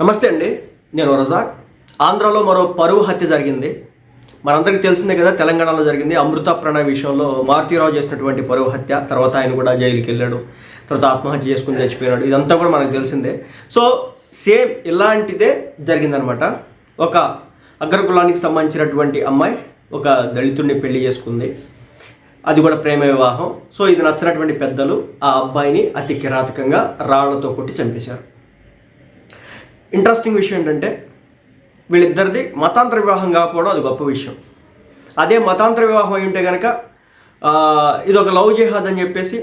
నమస్తే అండి నేను రజాక్. ఆంధ్రాలో మరో పరువు హత్య జరిగింది. మనందరికీ తెలిసిందే కదా తెలంగాణలో జరిగింది అమృత ప్రణయ్ విషయంలో మారుతీరావు చేసినటువంటి పరువు హత్య. తర్వాత ఆయన కూడా జైలుకి వెళ్ళాడు. తర్వాత ఆత్మహత్య చేసుకుని చచ్చిపోయినాడు. ఇదంతా కూడా మనకు తెలిసిందే. సో సేమ్ ఇలాంటిదే జరిగిందనమాట. ఒక అగ్రకులానికి సంబంధించినటువంటి అమ్మాయి ఒక దళితుడిని పెళ్ళి చేసుకుంది. అది కూడా ప్రేమ వివాహం. సో ఇది నచ్చినటువంటి పెద్దలు ఆ అబ్బాయిని అతి కిరాతకంగా రాళ్ళతో కొట్టి చంపేశారు. ఇంట్రెస్టింగ్ విషయం ఏంటంటే వీళ్ళిద్దరిది మతాంతర వివాహం కాకపోవడం అది గొప్ప విషయం. అదే మతాంతర వివాహం అయి ఉంటే కనుక ఇది ఒక లవ్ జిహాద్ అని చెప్పేసి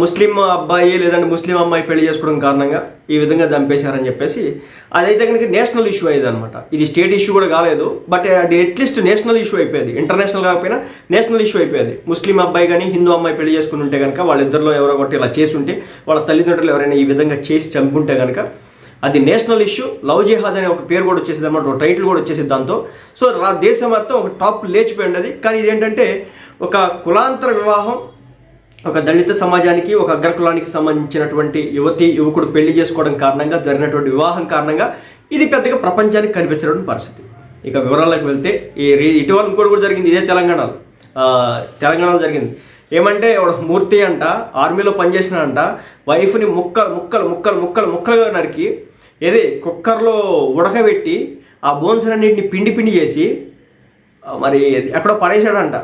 ముస్లిం అబ్బాయి లేదంటే ముస్లిం అమ్మాయి పెళ్ళి చేసుకోవడం కారణంగా ఈ విధంగా చంపేశారని చెప్పేసి అదైతే కనుక నేషనల్ ఇష్యూ అయ్యేది అనమాట ఇది స్టేట్ ఇష్యూ కూడా కాలేదు బట్ అది అట్లీస్ట్ నేషనల్ ఇష్యూ అయిపోయేది. ఇంటర్నేషనల్ కాకపోయినా నేషనల్ ఇష్యూ అయిపోయేది. ముస్లిం అబ్బాయి కానీ హిందూ అమ్మాయి పెళ్ళి చేసుకుని ఉంటే కనుక వాళ్ళిద్దరిలో ఎవరో ఒకటి ఇలా చేసి ఉంటే వాళ్ళ తల్లిదండ్రులు ఎవరైనా ఈ విధంగా చేసి చంపుంటే కనుక అది నేషనల్ ఇష్యూ లవ్ జిహాద్ అనే ఒక పేరు కూడా వచ్చేసింది అనమాట ఒక టైటిల్ కూడా వచ్చేసింది దాంతో. సో నా దేశం మొత్తం ఒక టాప్ లేచిపోయి ఉన్నది కానీ ఇదేంటంటే ఒక కులాంతర వివాహం ఒక దళిత సమాజానికి ఒక అగ్రకులానికి సంబంధించినటువంటి యువతి యువకుడు పెళ్ళి చేసుకోవడం కారణంగా జరిగినటువంటి వివాహం కారణంగా ఇది పెద్దగా ప్రపంచానికి కనిపించడం పరిస్థితి. ఇక వివరాలకు వెళ్తే ఈ రీ- ఇటీవల ఇంకోటి కూడా జరిగింది ఇదే తెలంగాణలో. తెలంగాణలో జరిగింది. ఏమంటే ఒక మూర్తి అంట ఆర్మీలో పనిచేసినాడంట వైఫ్ని ముక్కలు ముక్కలు ముక్కలు ముక్కలు ముక్కలుగా నరికి ఏది కుక్కర్లో ఉడకబెట్టి ఆ బోన్స్ అన్నింటిని పిండి పిండి చేసి మరి ఎక్కడో పడేశాడంట.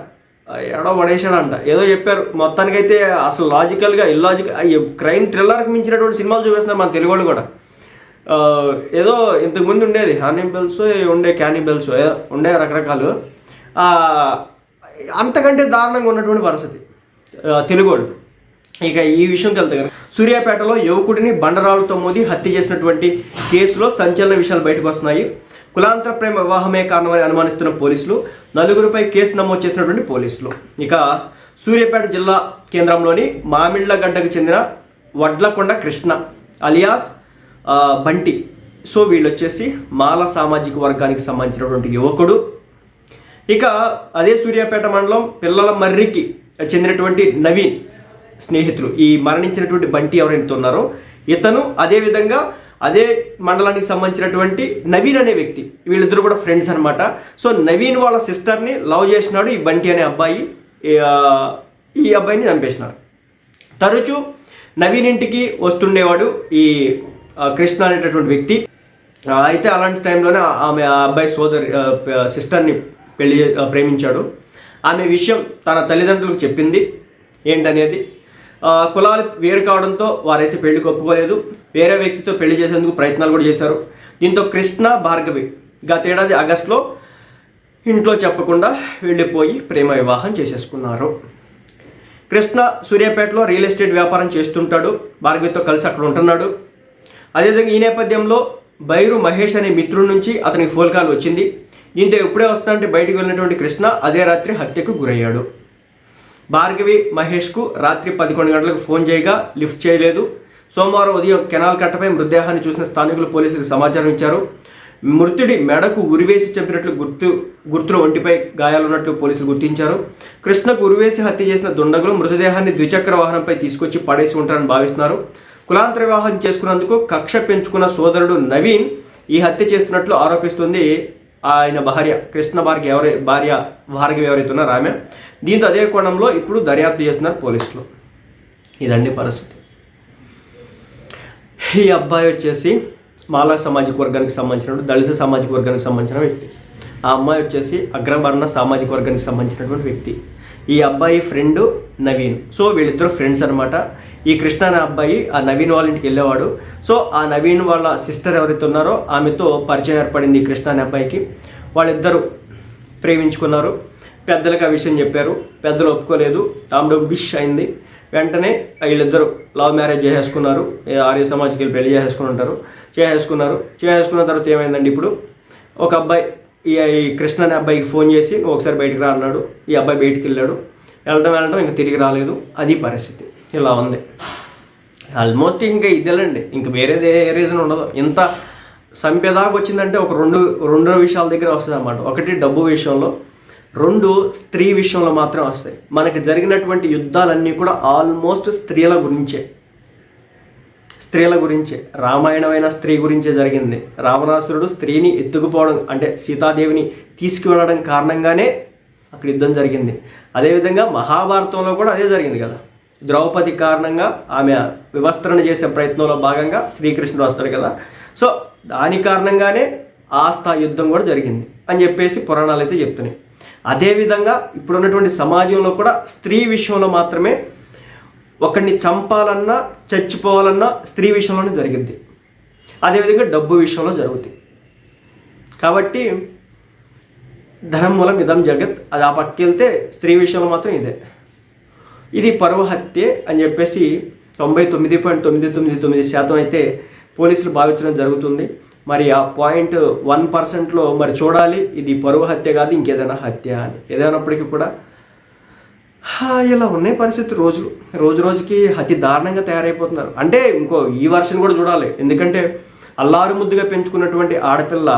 ఎక్కడో పడేసాడంట ఏదో చెప్పారు. మొత్తానికైతే అసలు లాజికల్గా ఇల్లాజికల్ క్రైమ్ థ్రిల్లర్కి మించినటువంటి సినిమాలు చూపిస్తున్నారు మన తెలుగు వాళ్ళు కూడా. ఏదో ఇంతకుముందు ఉండేది. హానిబెల్స్ ఉండే క్యానిబెల్స్ ఏదో ఉండే రకరకాలు. అంతకంటే దారుణంగా ఉన్నటువంటి పరిస్థితి. తెలుగు వాళ్ళు. ఇక ఈ విషయంకి వెళ్తే కనుక సూర్యాపేటలో యువకుడిని బండరాలతో మోది హత్య చేసినటువంటి కేసులో సంచలన విషయాలు బయటకు వస్తున్నాయి. కులాంతర ప్రేమ వివాహమే కారణమని అనుమానిస్తున్న పోలీసులు నలుగురిపై కేసు నమోదు చేసినటువంటి పోలీసులు. ఇక సూర్యాపేట జిల్లా కేంద్రంలోని మామిళ్ళగడ్డకు చెందిన వడ్లకొండ కృష్ణ అలియాస్ బంటి. సో వీళ్ళు వచ్చేసి మాల సామాజిక వర్గానికి సంబంధించినటువంటి యువకుడు. ఇక అదే సూర్యాపేట మండలం పిల్లల మర్రికి చెందినటువంటి నవీన్. స్నేహితులు ఈ మరణించినటువంటి బంటి ఎవరైతే ఉన్నారో ఇతను అదే విధంగా అదే మండలానికి సంబంధించినటువంటి నవీన్ అనే వ్యక్తి వీళ్ళిద్దరు కూడా ఫ్రెండ్స్ అనమాట సో నవీన్ వాళ్ళ సిస్టర్ని లవ్ చేసినాడు ఈ బంటి అనే అబ్బాయి ఈ, అబ్బాయిని చంపేసినాడు. తరచూ నవీన్ ఇంటికి వస్తుండేవాడు ఈ కృష్ణ అనేటటువంటి వ్యక్తి. అయితే అలాంటి టైంలోనే ఆమె ఆ అబ్బాయి సోదరి సిస్టర్ని పెళ్ళి ప్రేమించాడు. ఆమె విషయం తన తల్లిదండ్రులకు చెప్పింది. ఏంటనేది? కులాలు వేరు కావడంతో వారైతే పెళ్ళికి ఒప్పుకోలేదు. వేరే వ్యక్తితో పెళ్ళి చేసేందుకు ప్రయత్నాలు కూడా చేశారు. దీంతో కృష్ణ భార్గవి గతేడాది ఆగస్టులో ఇంట్లో చెప్పకుండా వెళ్ళిపోయి ప్రేమ వివాహం చేసేసుకున్నారు. కృష్ణ సూర్యాపేటలో రియల్ ఎస్టేట్ వ్యాపారం చేస్తుంటాడు. భార్గవితో కలిసి అక్కడ ఉంటున్నాడు. అదేవిధంగా ఈ నేపథ్యంలో బైరు మహేష్ అనే మిత్రుడి నుంచి అతనికి ఫోన్ కాల్ వచ్చింది. దీంతో ఎప్పుడే వస్తానంటే బయటకు వెళ్ళినటువంటి కృష్ణ అదే రాత్రి హత్యకు గురయ్యాడు. భార్గవి మహేష్కు రాత్రి పదకొండు గంటలకు ఫోన్ చేయగా లిఫ్ట్ చేయలేదు. సోమవారం ఉదయం కెనాల్ కట్టపై మృతదేహాన్ని చూసిన స్థానికులు పోలీసులకు సమాచారం ఇచ్చారు. మృతుడి మెడకు ఉరివేసి చంపినట్లు గుర్తు గుర్తుల ఒంటిపై గాయాలున్నట్లు పోలీసులు గుర్తించారు. కృష్ణకు ఉరివేసి హత్య చేసిన దుండగులు మృతదేహాన్ని ద్విచక్ర వాహనంపై తీసుకొచ్చి పడేసి ఉంటారని భావిస్తున్నారు. కులాంతర వివాహం చేసుకున్నందుకు కక్ష పెంచుకున్న సోదరుడు నవీన్ ఈ హత్య చేస్తున్నట్లు ఆరోపిస్తుంది. ఆయన భార్య కృష్ణ భార్గ ఎవరి భార్య భార్గవి ఎవరైతే ఉన్నారో ఆమె. దీంతో అదే కోణంలో ఇప్పుడు దర్యాప్తు చేస్తున్నారు పోలీసులు. ఇదండి పరిస్థితి. ఈ అబ్బాయి వచ్చేసి మాలా సామాజిక వర్గానికి సంబంధించిన దళిత సామాజిక వర్గానికి సంబంధించిన వ్యక్తి. ఆ అమ్మాయి వచ్చేసి అగ్రవర్ణ సామాజిక వర్గానికి సంబంధించినటువంటి వ్యక్తి. ఈ అబ్బాయి ఫ్రెండ్ నవీన్. సో వీళ్ళిద్దరు ఫ్రెండ్స్ అనమాట ఈ కృష్ణ అనే అబ్బాయి ఆ నవీన్ వాళ్ళ ఇంటికి వెళ్ళేవాడు. సో ఆ నవీన్ వాళ్ళ సిస్టర్ ఎవరైతే ఉన్నారో ఆమెతో పరిచయం ఏర్పడింది ఈ కృష్ణ అనే అబ్బాయికి. వాళ్ళిద్దరూ ప్రేమించుకున్నారు. పెద్దలకు ఆ విషయం చెప్పారు. పెద్దలు ఒప్పుకోలేదు. తాముడు బిష్ అయింది. వెంటనే వీళ్ళిద్దరు లవ్ మ్యారేజ్ చేసేసుకున్నారు. ఆర్య సమాజ్కి వెళ్ళి పెళ్ళి చేసేసుకుని ఉంటారు చేసేసుకున్నారు. చేసేసుకున్న తర్వాత ఏమైందండి ఇప్పుడు? ఒక అబ్బాయి ఈ కృష్ణ అనే అబ్బాయికి ఫోన్ చేసి ఒకసారి బయటికి రా అన్నాడు. ఈ అబ్బాయి బయటికి వెళ్ళాడు. వెళ్ళడం వెళ్ళడం ఇంకా తిరిగి రాలేదు. అది పరిస్థితి. ఇలా ఉంది. ఆల్మోస్ట్ ఇంకా ఇదేలండి. ఇంకా వేరేది ఏ రీజన్ ఉండదు. ఇంత సంపేదాకా వచ్చిందంటే ఒక రెండు రెండు విషయాల దగ్గర వస్తుంది అన్నమాట ఒకటి డబ్బు విషయంలో రెండు స్త్రీ విషయంలో మాత్రం వస్తాయి. మనకి జరిగినటువంటి యుద్ధాలన్నీ కూడా ఆల్మోస్ట్ స్త్రీల గురించే. స్త్రీల గురించే. రామాయణమైన స్త్రీ గురించే జరిగింది. రావణాసురుడు స్త్రీని ఎత్తుకుపోవడం అంటే సీతాదేవిని తీసుకువెళ్ళడం కారణంగానే అక్కడ యుద్ధం జరిగింది. అదేవిధంగా మహాభారతంలో కూడా అదే జరిగింది కదా. ద్రౌపది కారణంగా ఆమె వివస్త్రణ చేసే ప్రయత్నంలో భాగంగా శ్రీకృష్ణుడు వస్తాడు కదా. సో దాని కారణంగానే ఆస్థా యుద్ధం కూడా జరిగింది అని చెప్పేసి పురాణాలు అయితే చెప్తున్నాయి. అదేవిధంగా ఇప్పుడున్నటువంటి సమాజంలో కూడా స్త్రీ విషయంలో మాత్రమే ఒకరిని చంపాలన్నా చచ్చిపోవాలన్నా స్త్రీ విషయంలోనే జరిగింది అదేవిధంగా డబ్బు విషయంలో జరుగుతుంది కాబట్టి ధనం మూలం ఇదం జగత్ అది ఆ పక్కెళ్తే స్త్రీ విషయంలో మాత్రం ఇదే. ఇది పరువు హత్య అని చెప్పేసి తొంభై తొమ్మిది పాయింట్ తొమ్మిది తొమ్మిది తొమ్మిది శాతం అయితే పోలీసులు భావించడం జరుగుతుంది. మరి ఆ పాయింట్ వన్ పర్సెంట్లో మరి చూడాలి. ఇది పరువు హత్య కాదు ఇంకేదైనా హత్య అని. ఏదైనప్పటికీ కూడా ఇలా ఉన్నాయి పరిస్థితి రోజు రోజు రోజుకి అతి దారుణంగా తయారైపోతున్నారు. అంటే ఇంకో ఈ వర్షన్ కూడా చూడాలి. ఎందుకంటే అల్లారు ముద్దుగా పెంచుకున్నటువంటి ఆడపిల్ల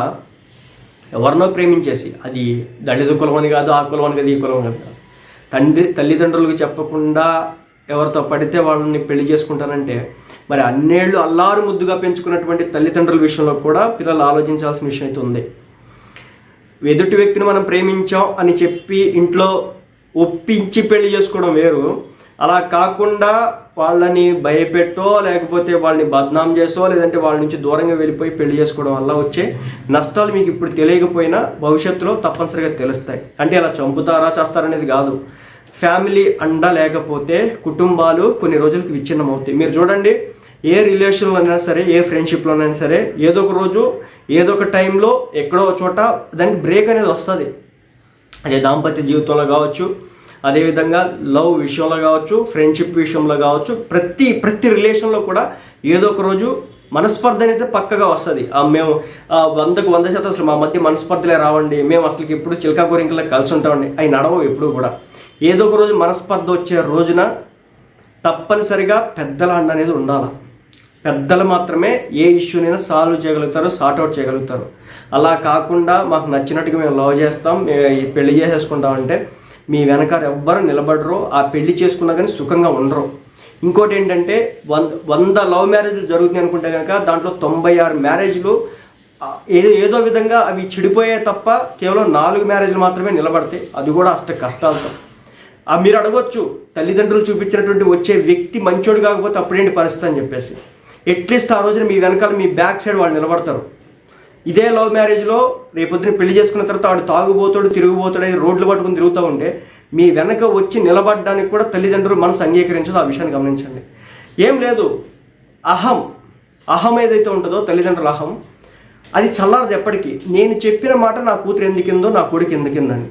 ఎవరినో ప్రేమించేసి అది దళిత కులం అని కాదు ఆ కులం అని కాదు ఈ కులం అని కాదు. తండ్రి తల్లిదండ్రులకు చెప్పకుండా ఎవరితో పడితే వాళ్ళని పెళ్ళి చేసుకుంటానంటే మరి అన్నేళ్ళు అల్లారు ముద్దుగా పెంచుకున్నటువంటి తల్లిదండ్రుల విషయంలో కూడా పిల్లలు ఆలోచించాల్సిన విషయం అయితే ఉంది. ఎదుటి వ్యక్తిని మనం ప్రేమించాం అని చెప్పి ఇంట్లో ఒప్పించి పెళ్ళి చేసుకోవడం వేరు. అలా కాకుండా వాళ్ళని భయపెట్టో లేకపోతే వాళ్ళని బద్నాం చేసో లేదంటే వాళ్ళ నుంచి దూరంగా వెళ్ళిపోయి పెళ్ళి చేసుకోవడం వల్ల వచ్చే నష్టాలు మీకు ఇప్పుడు తెలియకపోయినా భవిష్యత్తులో తప్పనిసరిగా తెలుస్తాయి. అంటే అలా చంపుతారా చేస్తారనేది కాదు. ఫ్యామిలీ అండ లేకపోతే కుటుంబాలు కొన్ని రోజులకు విచ్ఛిన్నం అవుతాయి మీరు చూడండి ఏ రిలేషన్లో అయినా సరే ఏ ఫ్రెండ్షిప్లోనైనా సరే ఏదో ఒక రోజు ఏదో ఒక టైంలో ఎక్కడో ఒక చోట దానికి బ్రేక్ అనేది వస్తుంది. అదే దాంపత్య జీవితంలో కావచ్చు అదేవిధంగా లవ్ విషయంలో కావచ్చు ఫ్రెండ్షిప్ విషయంలో కావచ్చు ప్రతి ప్రతి రిలేషన్లో కూడా ఏదో ఒక రోజు మనస్పర్ధ అనేది పక్కగా వస్తుంది. ఆ మేము ఆ వందకు వంద శాతం అసలు మా మధ్య మనస్పర్ధలే రావండి. మేము అసలు ఎప్పుడు చిలకా కలిసి ఉంటామండి. అవి నడవవు ఎప్పుడు కూడా. ఏదో ఒక రోజు మనస్పర్ధ వచ్చే రోజున తప్పనిసరిగా పెద్దల అండ అనేది ఉండాలి. పెద్దలు మాత్రమే ఏ ఇష్యూనైనా సాల్వ్ చేయగలుగుతారు సార్ట్అవుట్ చేయగలుగుతారు. అలా కాకుండా మాకు నచ్చినట్టుగా మేము లవ్ చేస్తాం మేము పెళ్ళి చేసేసుకుంటాం అంటే మీ వెనకాల ఎవ్వరు నిలబడరు ఆ పెళ్ళి చేసుకున్నా కానీ సుఖంగా ఉండరు. ఇంకోటి ఏంటంటే వంద వంద లవ్ మ్యారేజ్లు జరుగుతున్నాయి అనుకుంటే కనుక దాంట్లో తొంభై ఆరు మ్యారేజ్లు ఏదో ఏదో విధంగా అవి చెడిపోయే తప్ప కేవలం నాలుగు మ్యారేజ్లు మాత్రమే నిలబడతాయి. అది కూడా అష్ట కష్టాలతో. ఆ మీరు అడగొచ్చు. తల్లిదండ్రులు చూపించినటువంటి వచ్చే వ్యక్తి మంచోడు కాకపోతే అప్పుడేంటి పరిస్థితి అని చెప్పేసి. ఎట్లీస్ట్ ఆ రోజున మీ వెనకాల మీ బ్యాక్ సైడ్ వాళ్ళు నిలబడతారు. ఇదే లవ్ మ్యారేజ్లో రేపొద్దున పెళ్ళి చేసుకున్న తర్వాత వాడు తాగుబోతాడు తిరుగుబోతాడు అని రోడ్లు పట్టుకుని తిరుగుతూ ఉంటే మీ వెనక వచ్చి నిలబడడానికి కూడా తల్లిదండ్రులు మనసు అంగీకరించదు. ఆ విషయాన్ని గమనించండి. ఏం లేదు. అహం. అహం ఏదైతే ఉంటుందో తల్లిదండ్రుల అహం. అది చల్లారదు ఎప్పటికీ. నేను చెప్పిన మాట నా కూతురు ఎందుకిందో నా కొడుకు ఎందుకిందని.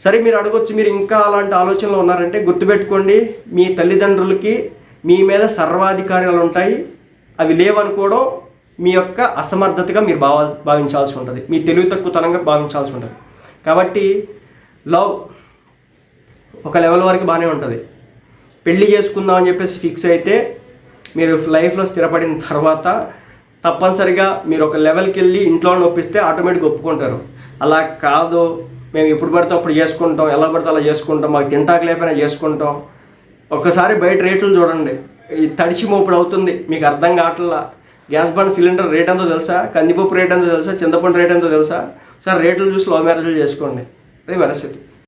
సరే మీరు అడగొచ్చు మీరు ఇంకా అలాంటి ఆలోచనలో ఉన్నారంటే గుర్తుపెట్టుకోండి మీ తల్లిదండ్రులకి మీ మీద సర్వాధికారాలు ఉంటాయి అవి లేవనుకోవడం మీ యొక్క అసమర్థతగా మీరు భావ భావించాల్సి ఉంటుంది. మీ తెలివి తక్కువతనంగా భావించాల్సి ఉంటుంది. కాబట్టి లవ్ ఒక లెవెల్ వరకు బాగానే ఉంటుంది. పెళ్ళి చేసుకుందాం అని చెప్పేసి ఫిక్స్ అయితే మీరు లైఫ్లో స్థిరపడిన తర్వాత తప్పనిసరిగా మీరు ఒక లెవెల్కి వెళ్ళి ఇంట్లో ఒప్పిస్తే ఆటోమేటిక్గా ఒప్పుకుంటారు. అలా కాదు. మేము ఎప్పుడు పడితే అప్పుడు చేసుకుంటాం ఎలా పడితే అలా చేసుకుంటాం మాకు తింటాక లేకపోయినా చేసుకుంటాం. ఒక్కసారి బయట రేట్లు చూడండి. ఈ తడిచి మోపుడు అవుతుంది మీకు అర్థం కావట్లా. గ్యాస్ బండ్ సిలిండర్ రేట్ ఎంతో తెలుసా? కందిపప్పు రేట్ ఎంతో తెలుసా? చింతపండు రేట్ ఎంతో తెలుసా? సార్ రేట్లు చూసి లవ్ మ్యారేజ్లు చేసుకోండి. అది పరిస్థితి